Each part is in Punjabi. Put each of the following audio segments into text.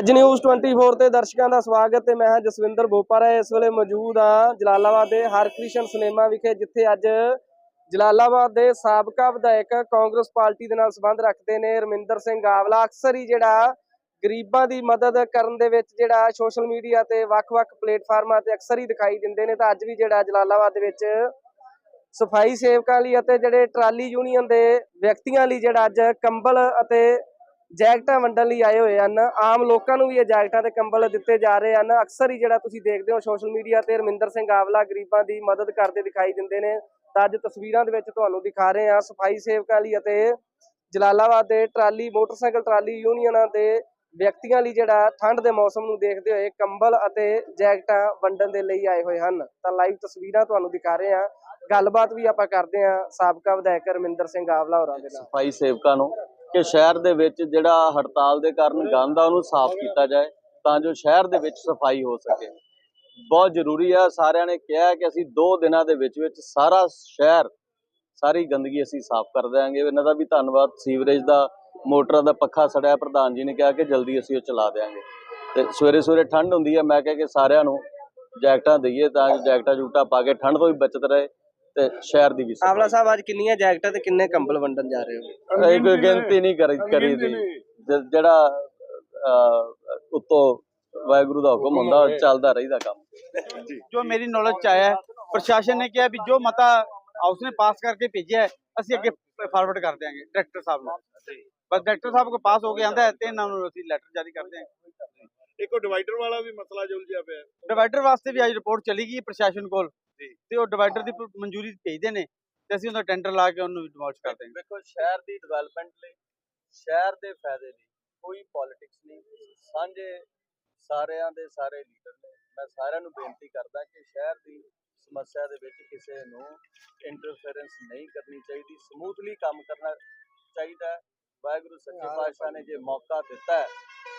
ਅੱਜ ਨਿਊਜ਼ 24 ਤੇ ਦਰਸ਼ਕਾਂ ਦਾ ਸਵਾਗਤ ਹੈ। ਮੈਂ ਹਾਂ ਜਸਵਿੰਦਰ ਬੋਪਾਰਾ। ਇਸ ਵੇਲੇ ਮੌਜੂਦ ਹਾਂ ਜਲਾਲਾਬਾਦ ਦੇ ਹਰਕ੍ਰਿਸ਼ਨ ਸਿਨੇਮਾ ਵਿਖੇ, ਜਿੱਥੇ ਅੱਜ ਜਲਾਲਾਬਾਦ ਦੇ ਸਾਬਕਾ ਵਿਧਾਇਕ ਕਾਂਗਰਸ ਪਾਰਟੀ ਦੇ ਨਾਲ ਸੰਬੰਧ ਰੱਖਦੇ ਨੇ ਰਮਿੰਦਰ ਸਿੰਘ ਆਵਲਾ। ਅਕਸਰ ਹੀ ਜਿਹੜਾ ਗਰੀਬਾਂ ਦੀ ਮਦਦ ਕਰਨ ਦੇ ਵਿੱਚ ਜਿਹੜਾ ਸੋਸ਼ਲ ਮੀਡੀਆ ਤੇ ਵੱਖ-ਵੱਖ ਪਲੇਟਫਾਰਮਾਂ ਤੇ ਅਕਸਰ ਹੀ ਦਿਖਾਈ ਦਿੰਦੇ ਨੇ। ਤਾਂ ਅੱਜ ਵੀ ਜਿਹੜਾ ਜਲਾਲਾਬਾਦ ਦੇ ਵਿੱਚ ਸਫ਼ਾਈ ਸੇਵਕਾਂ ਲਈ ਅਤੇ ਜਿਹੜੇ ਟਰਾਲੀ ਯੂਨੀਅਨ ਦੇ ਵਿਅਕਤੀਆਂ ਲਈ ਜਿਹੜਾ ਅੱਜ ਕੰਬਲ ਅਤੇ ਜੈਕਟਾਂ ਵੰਡਣ ਲਈ ਆਏ ਹੋਏ ਹਨ। ਆਮ ਲੋਕਾਂ ਨੂੰ ਵੀ ਇਹ ਜੈਕਟਾਂ ਤੇ ਕੰਬਲ ਦਿੱਤੇ ਜਾ ਰਹੇ ਹਨ। ਅਕਸਰ ਹੀ ਜਿਹੜਾ ਤੁਸੀਂ ਦੇਖਦੇ ਹੋ ਸੋਸ਼ਲ ਮੀਡੀਆ ਤੇ ਰਮਿੰਦਰ ਸਿੰਘ ਆਵਲਾ ਗਰੀਬਾਂ ਦੀ ਮਦਦ ਕਰਦੇ ਦਿਖਾਈ ਦਿੰਦੇ ਨੇ। ਤਾਂ ਅੱਜ ਤਸਵੀਰਾਂ ਦੇ ਵਿੱਚ ਤੁਹਾਨੂੰ ਦਿਖਾ ਰਹੇ ਹਾਂ ਸਫ਼ਾਈ ਸੇਵਕਾਂ ਲਈ ਅਤੇ ਜਲਾਲਾਬਾਦ ਦੇ ਟਰਾਲੀ, ਮੋਟਰਸਾਈਕਲ ਟਰਾਲੀ ਯੂਨੀਅਨਾਂ ਦੇ ਵਿਅਕਤੀਆਂ ਲਈ ਜਿਹੜਾ ਠੰਡ ਦੇ ਮੌਸਮ ਨੂੰ ਦੇਖਦੇ ਹੋਏ ਕੰਬਲ ਅਤੇ ਜੈਕਟਾਂ ਵੰਡਣ ਦੇ ਲਈ ਆਏ ਹੋਏ ਹਨ। ਤਾਂ ਲਾਈਵ ਤਸਵੀਰਾਂ ਤੁਹਾਨੂੰ ਦਿਖਾ ਰਹੇ ਹਾਂ। ਗੱਲਬਾਤ ਵੀ ਆਪਾਂ ਕਰਦੇ ਹਾਂ ਸਾਬਕਾ ਵਿਧਾਇਕ ਰਮਿੰਦਰ ਸਿੰਘ ਆਵਲਾ ਹੋਰਾਂ ਦੇ ਨਾਲ। ਸਫ਼ਾਈ ਸੇਵਕਾਂ ਨੂੰ। ਕਿ ਸ਼ਹਿਰ ਦੇ ਵਿੱਚ ਜਿਹੜਾ ਹੜਤਾਲ ਦੇ ਕਾਰਨ ਗੰਦ ਆ, ਉਹਨੂੰ ਸਾਫ਼ ਕੀਤਾ ਜਾਏ ਤਾਂ ਜੋ ਸ਼ਹਿਰ ਦੇ ਵਿੱਚ ਸਫ਼ਾਈ ਹੋ ਸਕੇ। ਬਹੁਤ ਜ਼ਰੂਰੀ ਆ, ਸਾਰਿਆਂ ਨੇ ਕਿਹਾ ਕਿ ਅਸੀਂ 2 ਦਿਨਾਂ ਦੇ ਵਿੱਚ ਵਿੱਚ ਸਾਰਾ ਸ਼ਹਿਰ, ਸਾਰੀ ਗੰਦਗੀ ਅਸੀਂ ਸਾਫ਼ ਕਰ ਦਿਆਂਗੇ। ਇਹਨਾਂ ਦਾ ਵੀ ਧੰਨਵਾਦ। ਸੀਵਰੇਜ ਦਾ, ਮੋਟਰਾਂ ਦਾ ਪੱਖਾ ਸੜਿਆ, ਪ੍ਰਧਾਨ ਜੀ ਨੇ ਕਿਹਾ ਕਿ ਜਲਦੀ ਅਸੀਂ ਉਹ ਚਲਾ ਦਿਆਂਗੇ। ਤੇ ਸਵੇਰੇ ਸਵੇਰੇ ਠੰਡ ਹੁੰਦੀ ਹੈ ਮੈਂ ਕਿਹਾ ਕਿ ਸਾਰਿਆਂ ਨੂੰ ਜੈਕਟਾਂ ਦਈਏ ਤਾਂ ਜੋ ਜੈਕਟਾਂ ਜੂਟਾਂ ਪਾ ਕੇ ਠੰਡ ਤੋਂ ਵੀ ਬਚਤ ਰਹੇ। ਤੇ ਸ਼ਹਿਰ ਦੀ ਵੀ ਆਵਲਾ ਸਾਹਿਬ ਅੱਜ ਕਿੰਨੀਆਂ ਜੈਕਟਾਂ ਤੇ ਕਿੰਨੇ ਕੰਬਲ ਵੰਡਣ ਜਾ ਰਹੇ ਹੋ? ਇਹ ਕੋਈ ਗਿਣਤੀ ਨਹੀਂ ਕਰੀ ਕਰੀਦੀ ਜ- ਜਿਹੜਾ ਉੱਤੋਂ ਵਾਹਿਗੁਰੂ ਦਾ ਹੁਕਮ ਹੁੰਦਾ ਚੱਲਦਾ ਰਹਿੰਦਾ ਕੰਮ। ਜੋ। ਮੇਰੀ ਨੌਲੇਜ ਚ ਆਇਆ ਹੈ ਪ੍ਰਸ਼ਾਸਨ ਨੇ ਕਿਹਾ ਵੀ ਜੋ ਮਤਾ ਹਾਊਸ ਨੇ ਪਾਸ ਕਰਕੇ ਭੇਜਿਆ ਹੈ ਅਸੀਂ ਅੱਗੇ ਫਾਰਵਰਡ ਕਰ ਦਿਆਂਗੇ ਡਾਇਰੈਕਟਰ ਸਾਹਿਬ ਨੂੰ। ਬਸ ਡਾਇਰੈਕਟਰ ਸਾਹਿਬ ਕੋ ਪਾਸ ਹੋ ਕੇ ਆਂਦਾ ਹੈ ਤੇ ਇਹਨਾਂ ਨੂੰ ਅਸੀਂ ਲੈਟਰ ਜਾਰੀ ਕਰ ਦਿਆਂਗੇ ਇੱਕ ਡਿਵਾਈਡਰ ਵਾਲਾ ਵੀ ਮਸਲਾ ਜੋ ਉਲਝਿਆ ਪਿਆ। ਡਿਵਾਈਡਰ ਵਾਸਤੇ ਵੀ ਅੱਜ ਰਿਪੋਰਟ ਚਲੀ ਗਈ ਪ੍ਰਸ਼ਾਸਨ ਕੋਲ। ਤੇ ਉਹ ਡਿਵਾਈਡਰ ਦੀ ਮਨਜ਼ੂਰੀ ਭੇਜਦੇ ਨੇ ਤੇ ਅਸੀਂ ਉਹਦਾ ਟੈਂਡਰ ਲਾ ਕੇ ਉਹਨੂੰ ਡਿਮੋਲਿਸ਼ ਕਰ ਦਿਆਂਗੇ। ਵੇਖੋ ਸ਼ਹਿਰ ਦੀ ਡਿਵੈਲਪਮੈਂਟ ਲਈ ਸ਼ਹਿਰ ਦੇ ਫਾਇਦੇ ਲਈ ਕੋਈ ਪੋਲਿਟਿਕਸ ਨਹੀਂ। ਸਾਂਝੇ ਸਾਰਿਆਂ ਦੇ ਸਾਰੇ ਲੀਡਰ ਨੇ। ਮੈਂ ਸਾਰਿਆਂ ਨੂੰ ਬੇਨਤੀ ਕਰਦਾ ਕਿ ਸ਼ਹਿਰ ਦੀ ਸਮੱਸਿਆ ਦੇ ਵਿੱਚ ਕਿਸੇ ਨੂੰ ਇੰਟਰਫੇਰੈਂਸ ਨਹੀਂ ਕਰਨੀ ਚਾਹੀਦੀ। ਸਮੂਥਲੀ ਕੰਮ ਕਰਨਾ ਚਾਹੀਦਾ ਹੈ। ਵਾਹਿਗੁਰੂ ਸੱਚੇ ਪਾਤਸ਼ਾਹ ਨੇ ਜੇ ਮੌਕਾ ਦਿੱਤਾ ਹੈ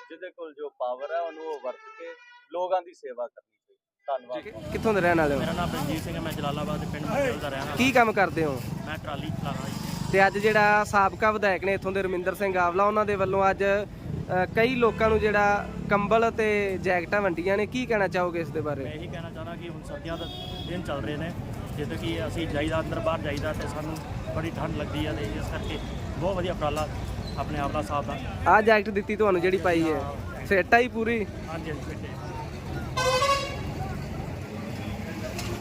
ਜਿਹਦੇ ਕੋਲ ਜੋ ਪਾਵਰ ਹੈ ਉਹਨੂੰ ਉਹ ਵਰਤ ਕੇ ਲੋਕਾਂ ਦੀ ਸੇਵਾ ਕਰਨੀ ਧੰਨਵਾਦ। ਕਿੱਥੋਂ ਦੇ ਰਹਿਣ ਵਾਲੇ ਹੋ? ਮੇਰਾ ਨਾਮ ਰਣਜੀਤ ਸਿੰਘ ਹੈ ਮੈਂ ਜਲਾਲਾਬਾਦ ਦੇ ਪਿੰਡ ਮੰਡਲ ਦਾ ਰਹਿਣ ਵਾਲਾ। ਕੀ ਕੰਮ ਕਰਦੇ ਹੋ? ਮੈਂ ਟਰਾਲੀ ਚਲਾਉਂਦਾ ਜੀ। ਤੇ ਅੱਜ ਜਿਹੜਾ ਸਾਬਕਾ ਵਿਧਾਇਕ ਨੇ ਇੱਥੋਂ ਦੇ ਰਮਿੰਦਰ ਸਿੰਘ ਆਵਲਾ ਉਹਨਾਂ ਦੇ ਵੱਲੋਂ ਅੱਜ ਅ, ਕਈ ਲੋਕਾਂ ਨੂੰ ਜਿਹੜਾ ਕੰਬਲ ਤੇ ਜੈਕਟਾਂ ਵੰਡੀਆਂ ਨੇ। ਕੀ ਕਹਿਣਾ ਚਾਹੋਗੇ ਇਸ ਦੇ ਬਾਰੇ? ਮੈਂ ਇਹੀ ਕਹਿਣਾ ਚਾਹੁੰਦਾ ਕਿ ਹੁਣ ਸਰਦੀਆਂ ਦਾ ਦਿਨ ਚੱਲ ਰਹੇ ਨੇ। ਜਿੱਦਾਂ ਕਿ ਅਸੀਂ ਜਾਈਦਾ ਅੰਦਰ ਬਾਹਰ ਜਾਈਦਾ ਤੇ ਸਾਨੂੰ ਬੜੀ ਠੰਡ ਲੱਗਦੀ ਹੈ ਤੇ ਇਸ ਕਰਕੇ ਬਹੁਤ ਵਧੀਆ ਉਪਰਾਲਾ ਆਪਣੇ ਆਪ ਦਾ ਸਾਹਿਬ ਦਾ। ਆਹ ਜੈਕਟ ਦਿੱਤੀ ਤੁਹਾਨੂੰ ਜਿਹੜੀ ਪਾਈ ਹੈ। ਸੇਟਾ ਹੀ ਪੂਰੀ। ਹਾਂਜੀ ਹਾਂਜੀ ਬੇਟੇ